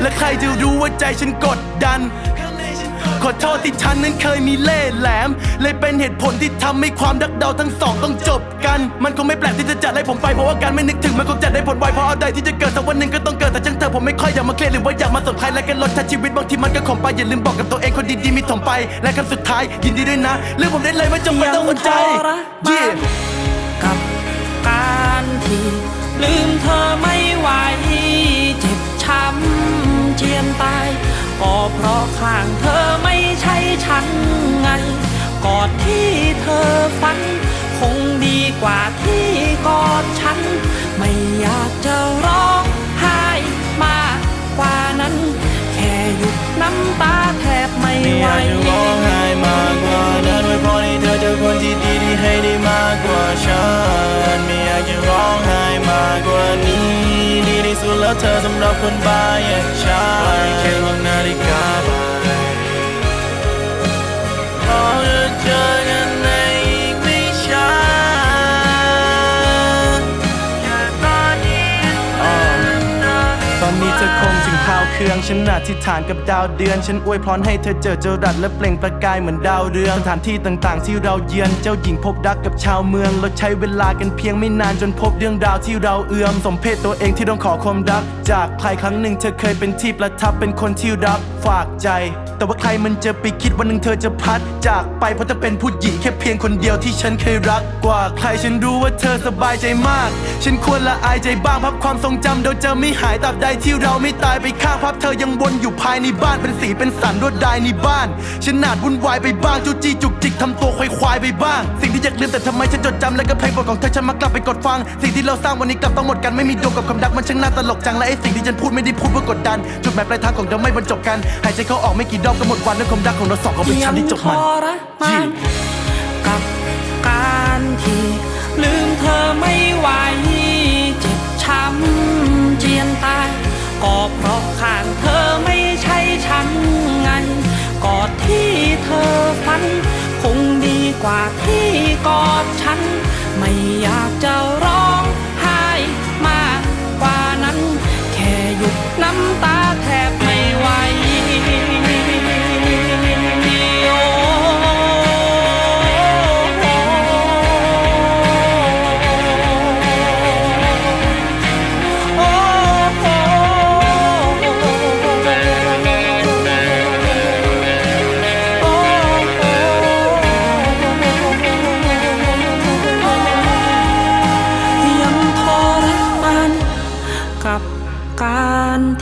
และใครจะรู้ว่าใจฉันกดดัน ขอโทษที่ฉันนั้นเคยมีเล่ห์แหลม เลยเป็นเหตุผลที่ทำให้ความรักเราทั้งสองต้องจบกัน มันคงไม่แปลกที่จะจัดให้ผมไป เพราะว่าการไม่นึกถึงมันคงจะได้ผลไว เพราะเอาใดที่จะเกิดสักวันหนึ่งก็ต้องเกิด แต่จังเธอผมไม่ค่อยอยากมาเครียดหรือว่าอยากมาสนใครและกันลดทัชีวิตบางทีมันก็ขมไป อย่าลืมบอกกับตัวเองคนดีๆมีถมไป และคำสุดท้ายยินดีด้วยนะเรื่องผมได้เลยไม่จำเป็นต้องอดใจยังทรมาน yeah อฝัน คงดีกว่าที่กอดฉัน ไม่อยากจะร้องไห้มากกว่านั้น แค่หยุดน้ำตาแทบไม่ไม่ไหอวยากจะร้องไห้มากกว่านั้นไว้เพราะให้เธอเจอคนที่ดีที่ให้ได้มากกว่าฉันไม่อยากจะร้องไห้มากกว่านี้ ดีที่สุดแล้วเธอสำหรับคนบ้าอย่างฉันไม่แค่มองนาฬิกาไปเรา ครื่องฉันอธิษฐานกับดาวเดือน ฉันอวยพรให้เธอเจอเจรัดและเปล่งประกายเหมือนดาวเรืองสถานที่ต่างๆ ที่เราเยือนเจ้าหญิงพบรักกับชาวเมือง เราใช้เวลากันเพียงไม่นานจนพบเรื่องราวที่เราเอื้อมสมเพศตัวเองที่ต้องขอความรัก จากใครครั้งหนึ่งเธอเคยเป็นที่ประทับเป็นคนที่รับฝากใจ แต่ว่าใครมันจะไปคิดวันหนึ่งเธอจะพัด จากไปเพราะเธอเป็นผู้หญิงแค่เพียงคนเดียวที่ฉันเคยรักกว่าใครฉันรู้ว่าเธอสบายใจมาก ฉันควรละอายใจบ้างพับความทรงจำเราจะไม่หายตราบใดที่เราไม่ตายไปข้างพับเธอยังวนอยู่ภายในบ้านเป็นสีเป็นสันรวดลายในบ้าน ฉันอาจวุ่นวายไปบ้างจูจี้จุกจิกทำตัวควายควายๆไปบ้าง สิ่งที่อยากลืมแต่ทำไมฉันจดจำและก็เพลงโปรดของเธอฉันมักกลับไปกดฟัง สิ่งที่เราสร้างวันนี้กลับต้องหมดกันไม่มีดวงกับความรักมันช่างน่าตลกจังและไอ้สิ่งที่ฉันพูดไม่ได้พูดเพื่อกดดันจุดหมายปลายทางของเราไม่บรรจบกันหายใจเข้าออกไม่กี่รอบก็หมดวันด้วยความรักของเราสองเขาเป็นฉันที่จบมัน ห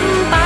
tanpa